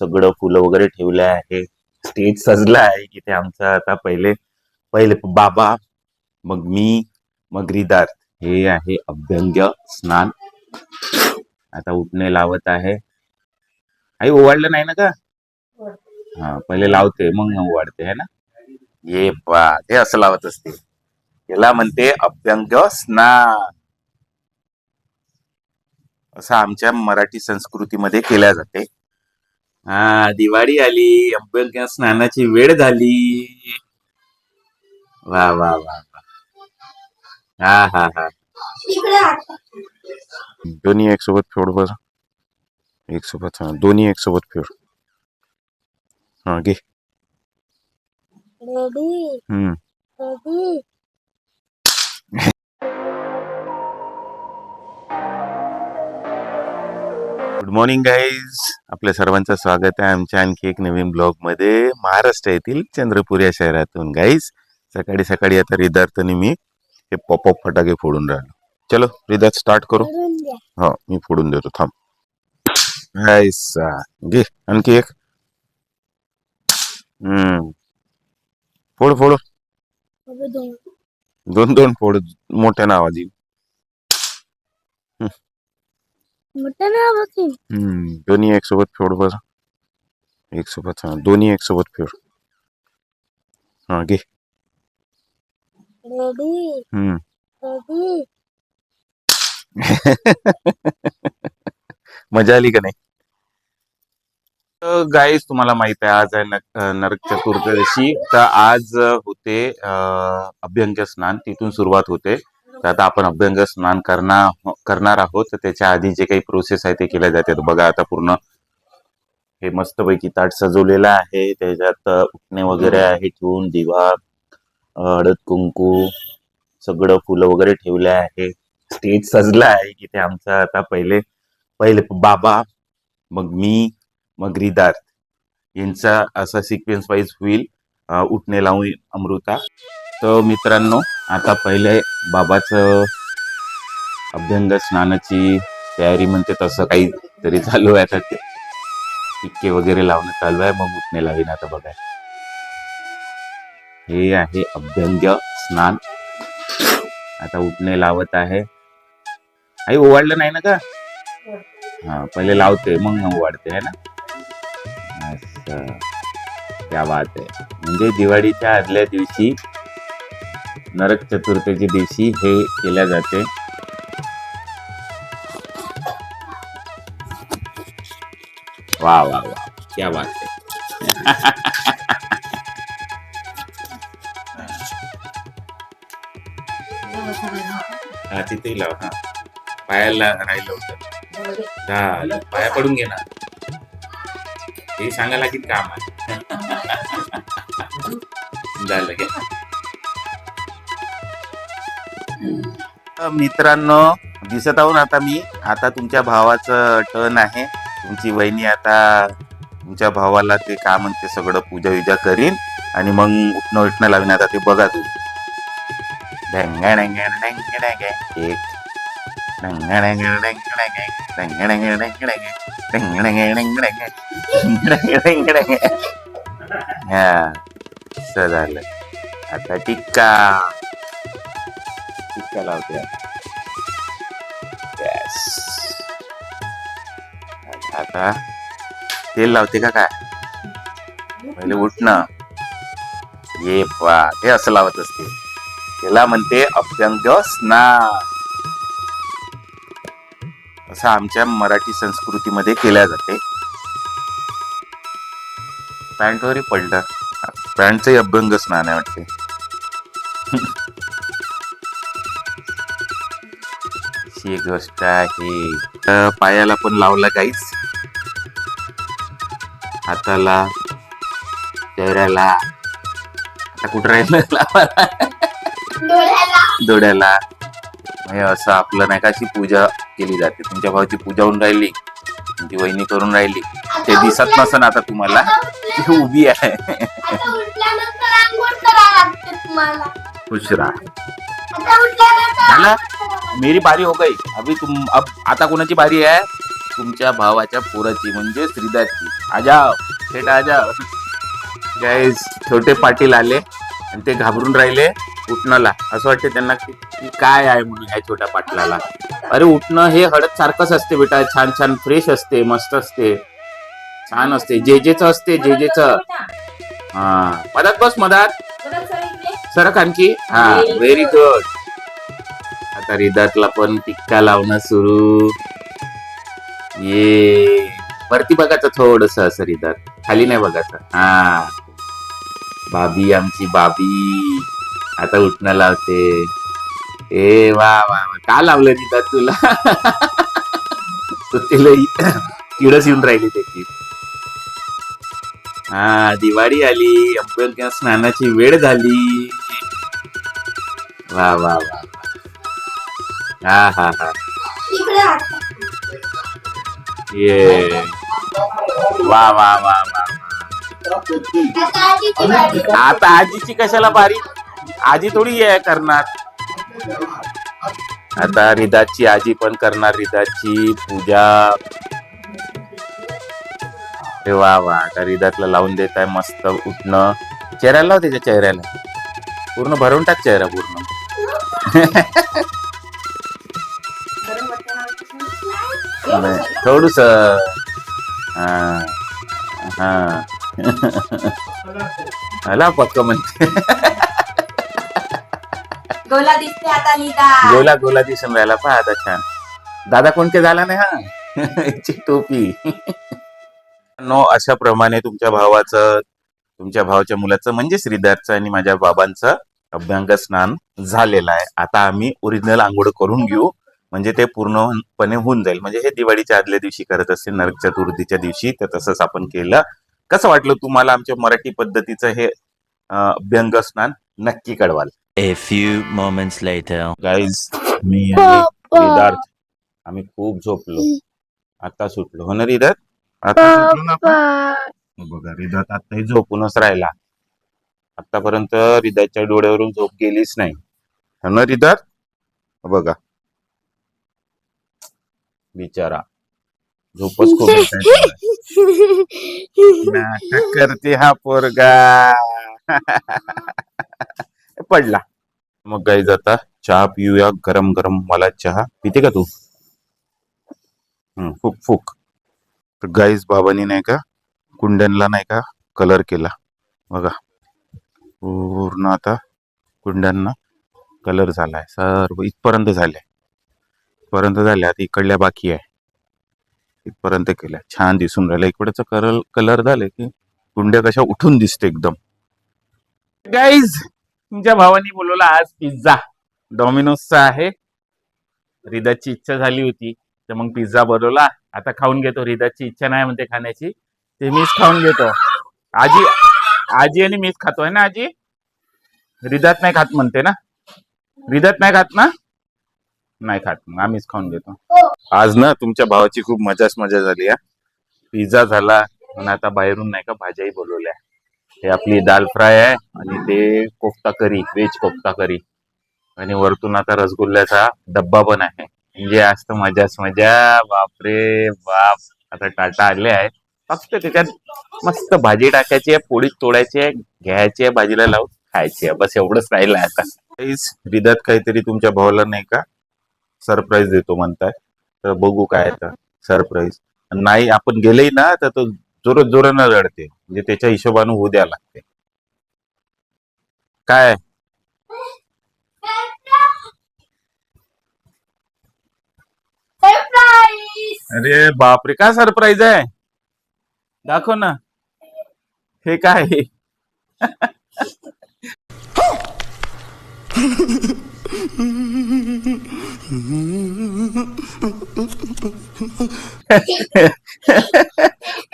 सगळं फुलं वगैरे ठेवलं आहे. स्टेज सजला आहे इथे आमचा आता पहिले पहिले बाबा मग मी मग रिदार. हे आहे अभ्यंग स्नान. आता उठणे लावत आहे. आई ओवाळलं नाही ना का? हा पहिले लावते मग ओवाळते है ना? ये बा ते असं लावत असते. याला म्हणते अभ्यंग स्नान. असं आमच्या मराठी संस्कृतीमध्ये केल्या जाते. हा दिवाळी आली अभ्यंग स्नानाची वेळ झाली. वा वा वा वा. हा हा हा. दोन्ही एक सोबत फेड बर एक सोबत हा दोन्ही एक सोबत फेड हा घे. रेडी हम्म. गुड मॉर्निंग गाईज आपल्या सर्वांचं स्वागत आहे आमच्या आणखी एक नवीन ब्लॉगमध्ये महाराष्ट्र येथील चंद्रपूर या शहरातून गाईज सकाळी सकाळी आता रिदार्थनी मी हे पॉपअप फटाके फोडून राहिलो. चलो रिदार्थ स्टार्ट करू. हो मी फोडून देतो थांब. ऐसा घे आणखी एक. हम्म. फोड फोड. दोन. दोन फोड. मोठ्या नावाजी मोठं ना बघी हम्म दोन्ही एक सोबत फेड बर. एक सोबत हा दोन्ही एक सोबत फेड हा घे. रेडी हम्म. रेडी मजा आली का नाही? गाईस तुम्हाला माहीत आहे आज आहे नरक चतुर्दशी तर आज होते अं, अभ्यंग स्नान तिथून सुरुवात होते. तर आता आपण अभ्यंग स्नान करणार करणार आहोत. तर त्याच्या आधी जे काही प्रोसेस आहे ते केल्या जाते बघा आता पूर्ण हे मस्तपैकी ताट सजवलेलं आहे. त्याच्यात उठणे वगैरे आहे ठेवून दिवा हळद कुंकू सगळं फुलं वगैरे ठेवले आहे. स्टेज सजला आहे की ते आमचा आता पहिले पहिले बाबा मग मी मग रिदार्थ. यांचा असा सिक्वेन्स वाईज होईल. उठणे लावून अमृता. तर मित्रांनो आता पहिले बाबाचं अभ्यंग स्नानाची तयारी म्हणते तसं काही तरी चालू आहे आता ते. टिक्के वगैरे लावणं चालू आहे मग उठणे लावीन आता बघा हे आहे अभ्यंग स्नान. आता उठणे लावत आहे. आई ओवाळलं नाही ना का हा पहिले लावते मग ओवाळते है ना? त्या क्या बात आहे. म्हणजे दिवाळीच्या आदल्या दिवशी नरक चतुर्थीच्या दिवशी हे केल्या जाते. वा वा वा. क्या बात हा. तिथेही लाव हा. पायाला राहिलं होतं. झालं. पाया पडून घे ना. हे सांगायला लागेल काम आहे. झालं घे. मित्रांनो दिसत आहो आता मी. आता तुमच्या भावाचं टर्न आहे. तुमची वहिनी आता तुमच्या भावाला ते काय म्हणते सगळं पूजा विजा करीन आणि मग उठणं उठणं लावीन. आता ते बघा तू एक हा झालं. आता टिक्का. टिक्का लावते Yes. आता तेल लावते का काय? पहिले उठणं. ये पा ते असं लावत असते. त्याला म्हणते अभ्यंग स्नान. असं आमच्या मराठी संस्कृतीमध्ये केल्या जाते. पॅन्टवरही पडलं. पॅन्टचंही अभ्यंग स्नान आहे वाटते. अशी एक गोष्ट आहे. पायाला पण लावला काहीच. हाताला चेहऱ्याला. आता कुठं राहिलं? डोळ्याला. हे असं आपलं नाही का अशी पूजा केली जाते. तुमच्या भावाची पूजा होऊन राहिली. तुमची वहिनी करून राहिली. ते दिसत नसन आता तुम्हाला. ती उभी आहे. खुश राहा. झालं? मेरी बारी हो गई. अभी तुम अब आता कोणाची बारी आहे? तुमच्या भावाच्या पोराची म्हणजे श्रीदाची. आजाव थेट आजाव गाईज छोटे पाटील आले आणि ते घाबरून राहिले उठणंला. असं वाटते त्यांना की काय आहे म्हणून ह्या छोट्या पाटलाला? अरे उठणं हे हळद सारखंच असते बेटा. छान छान फ्रेश असते मस्त असते. छान असते. जे जेच असते जे जेच. हा. मधात बस मधात सरक आणखी हा व्हेरी गुड आता रिदातला पण टिक्का लावणं सुरू. ये. वरती बघायचं थोडस असं रिदात खाली नाही बघायचं हा. बाबी आमची बाबी. आता उठणं लावते. ए वा वा वा. का लावलं रिदात तुला? तिला किडस येऊन राहिली त्याची. हा दिवाळी आली. स्नानाची वेळ झाली. वा वा वा. हा हा हा. ये. वा वा वा वा आता आजीची कशाला बारी? आजी थोडी हे करणार. आता रिदाची आजी पण करणार रिदाची पूजा. अरे वा वा. आता रिदातला लावून देत आहे मस्त उठणं. चेहऱ्याला लाव त्याच्या चेहऱ्याला. पूर्ण भरून टाक चेहरा पूर्ण. थोडस हा हा. पक्क म्हणते गोला दिसते आता निदा. गोला गोला दिसून राहिला पहा आता छान. दादा कोणते झाला नाही हा? याची टोपी. नो अशा प्रमाणे तुमच्या भावाचं तुमच्या भावाच्या मुलाचं म्हणजे श्रीधरचं आणि माझ्या बाबांचं अभ्यंग स्नान झालेलं आहे. आता आम्ही ओरिजिनल आंघोळ करून घेऊ. म्हणजे ते पूर्णपणे होऊन जाईल. म्हणजे हे दिवाळीच्या आदल्या दिवशी करत असते नरक चतुर्थीच्या दिवशी तर तसंच आपण केलं. कसं वाटलं तुम्हाला आमच्या मराठी पद्धतीचं हे अभ्यंग स्नान? नक्की कळवाल. A few moments later. Guys मी आणि रिदार्थ आम्ही खूप झोपलो. आता सुटलो. हो ना रिदार्थ आता सुटलो ना आपण? बघा रिदार्थ आताही झोपूनच राहिला. आतापर्यंत रिदाच्या डोळ्यावरून झोप गेलीच नाही. हो ना रिदार्थ बघा. बिचारा. झोपच खूप. नाटक करते हा पोरगा. पडला. मग गाईज आता चहा पिऊया. गरम गरम मला चहा. पिते का तू? हम्म, फुक फुक. तर गाईज बाबांनी नाही का कुंड्यांना नाही का कलर केला. बघा. पूर्ण आता कुंड्यांना कलर झालाय. सर्व इथपर्यंत झाले इथपर्यंत झाले आता इकडल्या बाकी आहे. इथपर्यंत केल्या. छान दिसून राहिलं इकडचं कलर कलर झाले की कुंड्या कशा उठून दिसते एकदम. गाईज तुमच्या भावानी बोलवला आज पिझ्झा डॉमिनोजचा आहे. रिदाची इच्छा झाली होती. तर मग पिझ्झा बनवला. आता खाऊन घेतो. रिदाची इच्छा नाही म्हणते खाण्याची. ते मीच खाऊन घेतो. आजी आजी आणि मीच खातो आहे ना आजी? रिदात नाही खात म्हणते ना? रिदात नाही खात ना? नाही खात मग आम्हीच खाऊन घेतो. आज ना तुमच्या भावाची खूप मजाच मजा झाली हा. पिझ्झा झाला आणि आता बाहेरून नाही का भाज्याही बोलवल्या. हे आपली दाल फ्राय आहे आणि ते kofta curry veg kofta curry. आणि वरतून आता रसगुल्ल्याचा डब्बा पण आहे. म्हणजे आज तर मजाच मजा. बापरे बाप. आता टाटा आले आहे. फक्त त्याच्यात मस्त भाजी टाकायची आहे पोळी तोडायची आहे घ्यायची आहे भाजीला लावून खायची आहे. बस एवढंच राहिलं आहे आता. Guys, रिदात काहीतरी तुमच्या भावाला नाही का? सरप्राईज देतो म्हणताय. तर बघू काय आता सरप्राईज नाही आपण गेलेही ना तर तो जोरात जोरानं रडते. म्हणजे त्याच्या हिशोबानं होऊ द्यावं लागते. काय सरप्राईज अरे बापरे काय सरप्राईज आहे? दाखव ना. हे काय?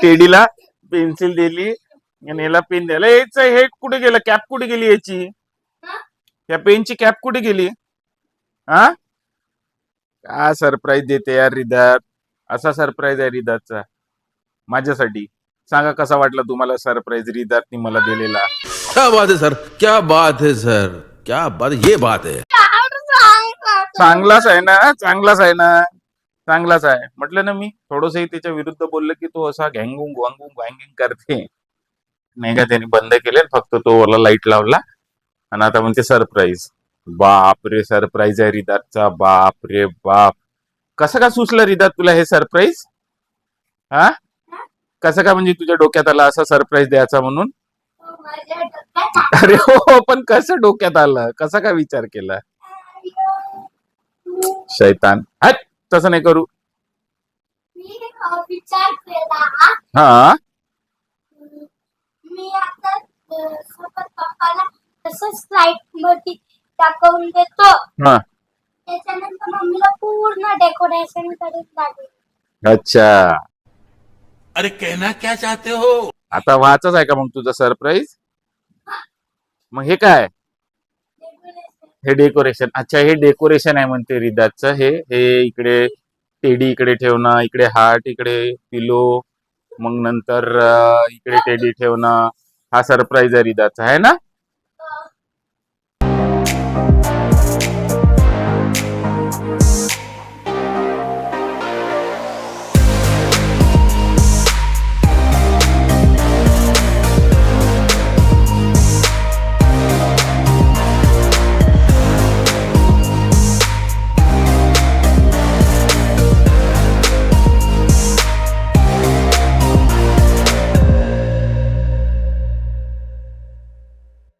टेडीला पेन्सिल दिली आणि याला पेन द्यायला. याच हे कुठे गेलं? कॅप कुठे गेली याची? या पेनची कॅप कुठे गेली? हा का सरप्राईज देते यार रिदात. असा सरप्राईज आहे रिदातचा. माझ्यासाठी. सांगा कसा वाटला तुम्हाला सरप्राईज रिदातनी मला दिलेला? क्या बात है सर. क्या बात है सर. क्या बात ये बात है. चांगलाच आहे ना चांगलाच आहे ना. चांगलाच आहे. म्हटलं ना मी थोडंसंही त्याच्या विरुद्ध बोललं की तो असा घँगुंग वांगुंग वँगिंग करते. नाही का त्याने बंद केले फक्त तो वाला लाइट लावला. आणि आता म्हणते सरप्राईज. बाप रे सरप्राईज आहे रिदातचा बाप रे बाप. कसं का सुचलं रिदात तुला हे सरप्राईज? हा? कसं का म्हणजे तुझ्या डोक्यात आला असा सरप्राईज द्यायचा म्हणून? अरे हो पण कसं डोक्यात आलं? कसा का विचार केला. शैतान. हट तसं नाही करू. मी अ, विचार केला हा. मी आता अ, सोबत पप्पाला तसंच फ्लाईटमध्ये दाखवून देतो हा. त्याच्यानंतर मम्मीला पूर्ण डेकोरेशन करून लागेल. अच्छा. अरे कहना क्या चाहते हो? आता वाचच आहे का मग तुझं सरप्राईज? मग हे काय? हे डेकोरेशन. अच्छा हे डेकोरेशन आहे म्हणते रिदातचं हे हे इकडे टेडी इकडे ठेवणं इकडे हार्ट इकडे पिलो मग नंतर अं, इकडे टेडी ठेवणं. हा सरप्राईज आहे रिदाचा आहे ना?